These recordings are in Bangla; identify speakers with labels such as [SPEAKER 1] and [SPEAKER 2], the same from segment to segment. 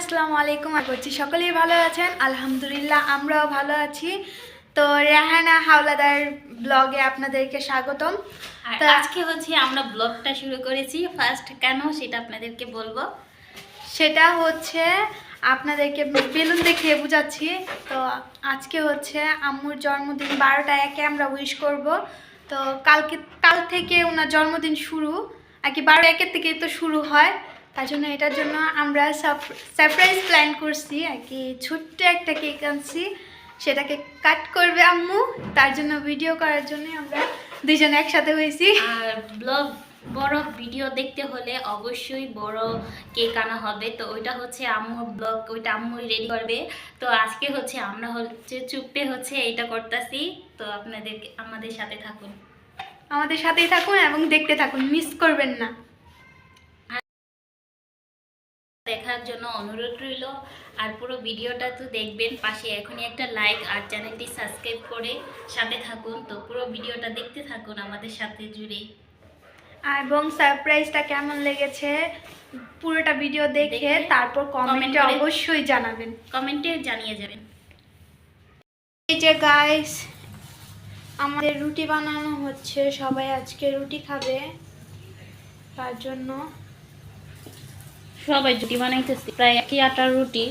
[SPEAKER 1] আসসালামু আলাইকুম আর করছি সকলেই ভালো আছেন। আলহামদুলিল্লাহ আমরাও ভালো আছি। তো রেহানা হাওলাদার ব্লগে আপনাদেরকে স্বাগতম। তো
[SPEAKER 2] আজকে হচ্ছে আমরা ব্লগটা শুরু করেছি। ফার্স্ট কেন সেটা আপনাদেরকে বলব?
[SPEAKER 1] সেটা হচ্ছে আপনাদেরকে বেলুন দেখিয়ে বুঝাচ্ছি। তো আজকে হচ্ছে আম্মুর জন্মদিন বারোটা একে আমরা উইশ করব। তো কালকে কাল থেকে ওনার জন্মদিন শুরু। আর কি বারো একের থেকেই তো শুরু হয়। তার জন্য এটার জন্য আমরা সারপ্রাইজ প্ল্যান করছি আর কি। ছোট্ট একটা কেক আনছি সেটাকে কাট করবে আম্মু। তার জন্য ভিডিও করার জন্য আমরা দুইজনে একসাথে হয়েছি।
[SPEAKER 2] আর ব্লগ বড় ভিডিও দেখতে হলে অবশ্যই বড় কেক আনা হবে। তো ওইটা হচ্ছে আম্মুর ব্লগ ওইটা আম্মু রেডি করবে। তো আজকে হচ্ছে আমরা হচ্ছে চুপে হচ্ছে এইটা করতেছি। তো আপনাদের আমাদের সাথে থাকুন।
[SPEAKER 1] আমাদের সাথেই থাকুন এবং দেখতে থাকুন মিস করবেন না।
[SPEAKER 2] অনুরোধ রইল। আর পুরো ভিডিওটা তো দেখবেন পাশে। এখনই একটা লাইক আর চ্যানেলটি সাবস্ক্রাইব করে সাথে থাকুন। তো পুরো ভিডিওটা দেখতে থাকুন আমাদের সাথে জুড়ে।
[SPEAKER 1] এবং সারপ্রাইজটা কেমন লেগেছে পুরোটা ভিডিও দেখে তারপর কমেন্টে অবশ্যই জানাবেন।
[SPEAKER 2] কমেন্টে জানিয়ে যাবেন।
[SPEAKER 1] এই যে গাইস আমাদের রুটি বানানো হচ্ছে। সবাই আজকে রুটি খাবে। তার জন্য
[SPEAKER 2] সবাই রুটি বানাইতেছি। প্রায় একই আটার রুটি।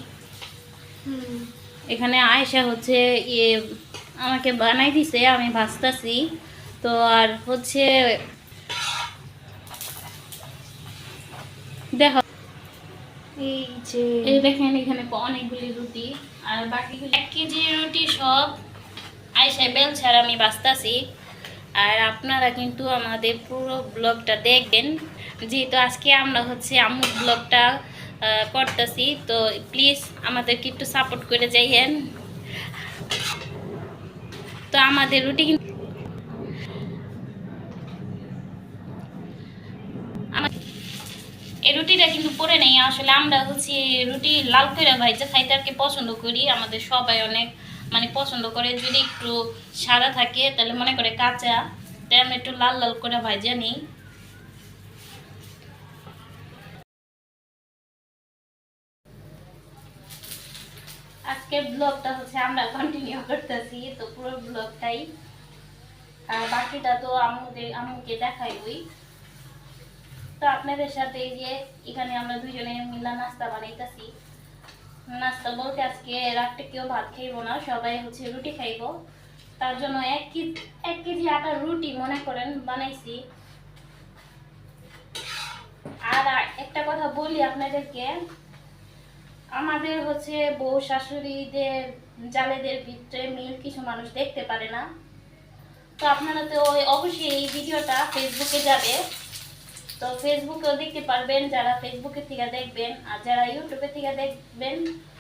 [SPEAKER 2] এখানে আয়সা হচ্ছে ইয়ে আমাকে বানাই দিছে আমি ভাজতাছি। তো আর হচ্ছে দেখো।
[SPEAKER 1] এই যে
[SPEAKER 2] এই দেখেন এখানে অনেকগুলি রুটি। আর বাকিগুলি এক কেজি রুটি সব আইসা বেল ছাড়া আমি বাঁচতাছি আর আপনারা কিন্তু আমাদের পুরো ব্লগটা দেখবেন। যেহেতু আজকে আমরা হচ্ছে আম্মু ব্লগটা করতেছি, তো প্লিজ আমাদেরকে একটু সাপোর্ট করে যাইয়েন। তো আমাদের রুটি কিন্তু এই রুটিটা কিন্তু পরে নেই। আসলে আমরা হচ্ছে রুটি লাল করে ভাইজা খাইতে আর কি পছন্দ করি। আমাদের সবাই অনেক মানে পছন্দ করে। যদি একটু সাদা থাকে, তাহলে মনে করে কাঁচা। তাই আমরা একটু লাল লাল করে ভাইজা নিই। আজকের ব্লগটা হচ্ছে আমরা কন্টিনিউ করতেছি, তো পুরো ব্লগটাই আর বাকিটা তো দেখাইবই। তো আপনাদের সাথে যে এখানে আমরা দুজনে মিলা নাস্তা বানাইতেছি। নাস্তা বলতে আজকে রাত্রে কেউ ভাত খাইবো না, সবাই হচ্ছে রুটি খাইবো। তার জন্য এক কেজি এক কেজি আটার রুটি মনে করেন বানাইছি। আর একটা কথা বলি আপনাদেরকে আমাদের হচ্ছে বউ শাশুড়িদের, জালেদের ভিতরে মিল কিছু মানুষ দেখতে পারে না। তো আপনারা তো অবশ্যই এই ভিডিওটা ফেসবুকে যাবে। তো ফেসবুকেও দেখতে পারবেন, যারা ফেসবুকে থেকে দেখবেন আর যারা ইউটিউবে থেকে দেখবেন,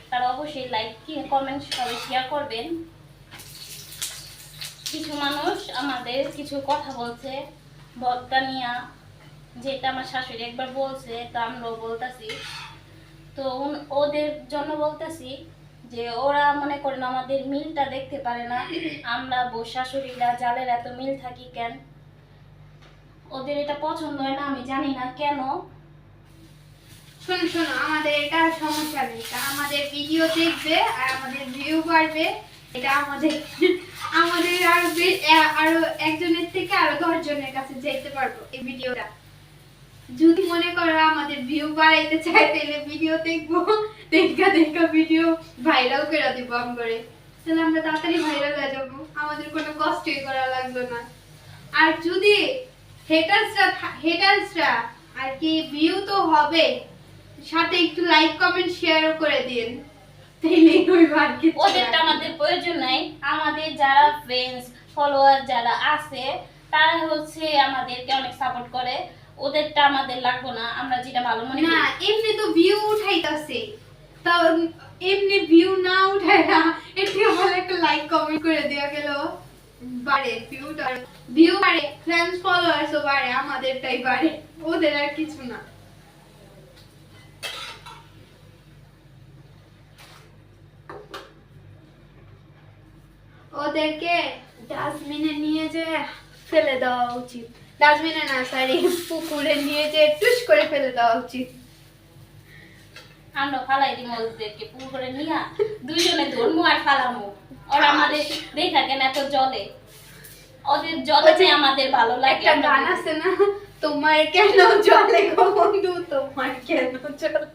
[SPEAKER 2] তারা অবশ্যই লাইক কি কমেন্ট সবাই শেয়ার করবেন। কিছু মানুষ আমাদের কিছু কথা বলছে ভর্তা নিয়া, যেটা আমার শাশুড়ি একবার বলছে, তা আমরাও বলতেছি। তো ওদের জন্য বলতেছি যে ওরা মনে করেন আমাদের মিলটা দেখতে পারে না। আমরা বউ শাশুড়িরা জালের এত মিল থাকি কেন? ওদের এটা পছন্দ হয় না, আমি জানি না কেন।
[SPEAKER 1] শোনো শোনো, আমাদের এটা সমস্যা নেই। আমাদের ভিডিও দেখবে আর আমাদের ভিউ বাড়বে। এটা আমাদের আমাদের আরও আরও একজনের থেকে আরও দশ জনের কাছে যেতে পারব এই ভিডিওটা যদি মনে করো আমাদের ভিউ বাড়াইতে চাই তাহলে ভিডিও দেখব। দেখা দেখা ভিডিও ভাইরাল করে দিব করে তাহলে আমরা তাড়াতাড়ি ভাইরাল হয়ে যাব। আমাদের কোনো কষ্টই করা লাগবে না। আর যদি হেটার্সরা হেটার্সরা আর কি ভিউ তো হবে সাথে একটু লাইক কমেন্ট শেয়ারও করে দিন। তাইলে ওই আর কি
[SPEAKER 2] ওদেরটা আমাদের প্রয়োজন নাই। আমাদের যারা ফ্রেন্ডস ফলোয়ার যারা আছে তারা হচ্ছে আমাদেরকে অনেক সাপোর্ট করে। ওদেরটা আমাদের লাগবে না আমরা যেটা ভালো মনে
[SPEAKER 1] না এমনি তো ভিউ উঠাইতাছে। তাও এমনি ভিউ না উঠায় না একটু ভালো একটা লাইক কমেন্ট করে দেওয়া গেল। বাড়ে ভিউটা ভিউ বাড়ে। ফ্রেন্ডস ফলোয়ার্সও বাড়ে আমাদেরটাই বাড়ে ওদের আর কিছু না। ওদেরকে ডাস্টবিনে নিয়ে যে ফেলে দেওয়া উচিত। ডাস্টবিনে না সরি পুকুরে নিয়ে যে টুস করে ফেলে দেওয়া উচিত।
[SPEAKER 2] আমরা ফালাই দিই ওদেরকে পুরো করে নিয়া। দুইজনে ধর্ম আর ফালামো। ওরা আমাদের দেখা কেন এত জলে। ওদের জলে আমাদের ভালো লাগে
[SPEAKER 1] একটা গান আছে না তোমার কেন জলে গো বন্ধু তোমার কেন জলে?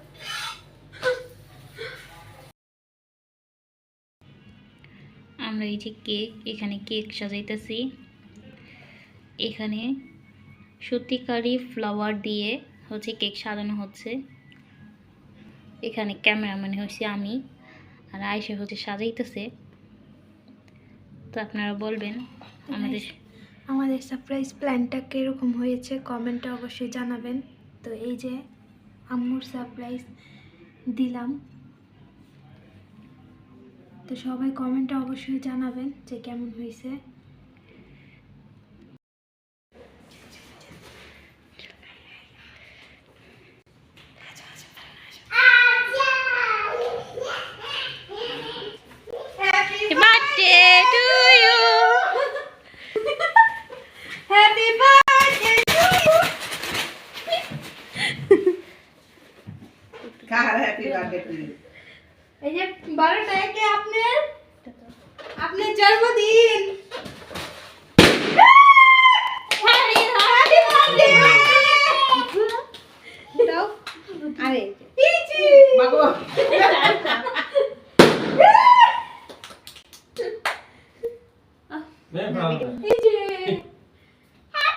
[SPEAKER 2] আমরা এই যে কেক এখানে কেক সাজাইতেছি। এখানে সত্যিকারী ফ্লাওয়ার দিয়ে হচ্ছে কেক সাজানো হচ্ছে। এখানে ক্যামেরাম্যান হচ্ছে আমি, আর আয়সা হচ্ছে সাজাইতেছে। তো আপনারা বলবেন, আমাদের
[SPEAKER 1] আমাদের সারপ্রাইজ প্ল্যানটা কীরকম হয়েছে কমেন্টে অবশ্যই জানাবেন। তো এই যে আম্মুর সারপ্রাইজ দিলাম। তো সবাই কমেন্টে অবশ্যই জানাবেন যে কেমন হয়েছে
[SPEAKER 2] birthday to you
[SPEAKER 1] happy birthday to you
[SPEAKER 3] car happy birthday to you
[SPEAKER 1] এই যে বারোটা একে আপনার আপনার জন্মদিন Happy birthday! দাও আরে পিচি
[SPEAKER 3] বাবু
[SPEAKER 1] পিচি হ্যাপি বার্থডে ধরেন ধরেন ধরেন আ ধরেন ধরেন
[SPEAKER 3] বাবু সবাই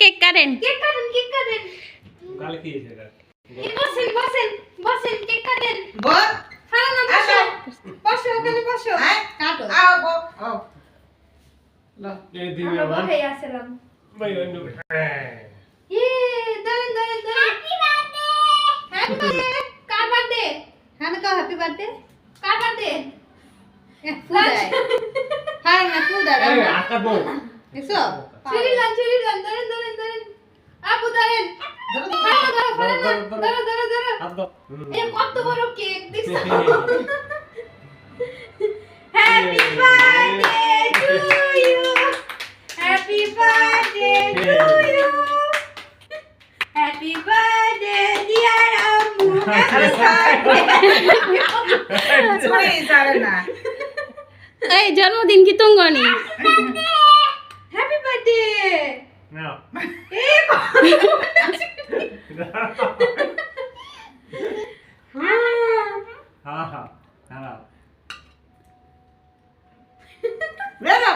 [SPEAKER 2] কেক কাটেন
[SPEAKER 1] কেক কাটেন কেক কাটেন হ্যাপি বার্থডে হ্যাঁ হ্যাপি বার্থডে কার বার্থডে হ্যাঁ না ফুদাই
[SPEAKER 4] এই আকাবো
[SPEAKER 1] এসো। চুরিলাম চুরিলাম ধরেন ধরেন ধরেন। আপু ধরেন। ধরো ধরো ধরো। এ কত বড় কেক দেখছ? Happy birthday to you happy birthday to you happy birthday dear আম্মু
[SPEAKER 3] চুরি যাবে না
[SPEAKER 2] এই জন্মদিন কি তুঙ্গনি
[SPEAKER 1] হ্যাপি বার্থডে
[SPEAKER 4] নাও
[SPEAKER 1] এই
[SPEAKER 4] হ্যাঁ হ্যাঁ হ্যাঁ
[SPEAKER 3] বেরো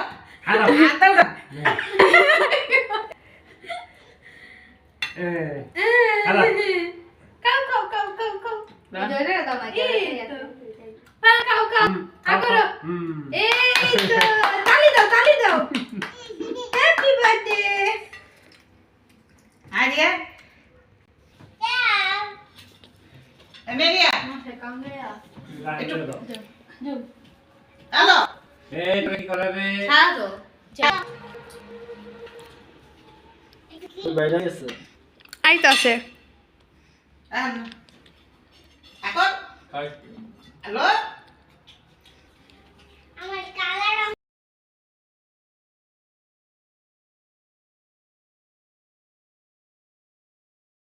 [SPEAKER 3] হ্যালো
[SPEAKER 4] এই তোরা কি করে রে
[SPEAKER 1] ছাড়ো
[SPEAKER 4] বাইরে গেছে
[SPEAKER 1] আইতো আছে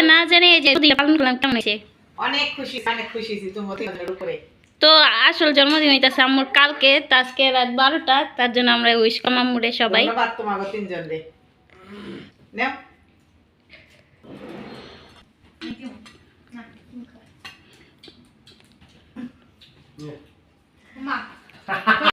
[SPEAKER 2] না জানি এই যে পালন করলাম কেমন হয়েছে?
[SPEAKER 3] অনেক খুশি অনেক খুশি তোমার উপরে।
[SPEAKER 2] তো আসল জন্মদিন হইতেছে আম্মুর কালকে আজকে রাত বারোটা তার জন্য আমরা উইশ করলাম আম্মুরে সবাই।
[SPEAKER 3] ধন্যবাদ তোমাকে তিনজন রে। নাও।
[SPEAKER 4] 妈妈哈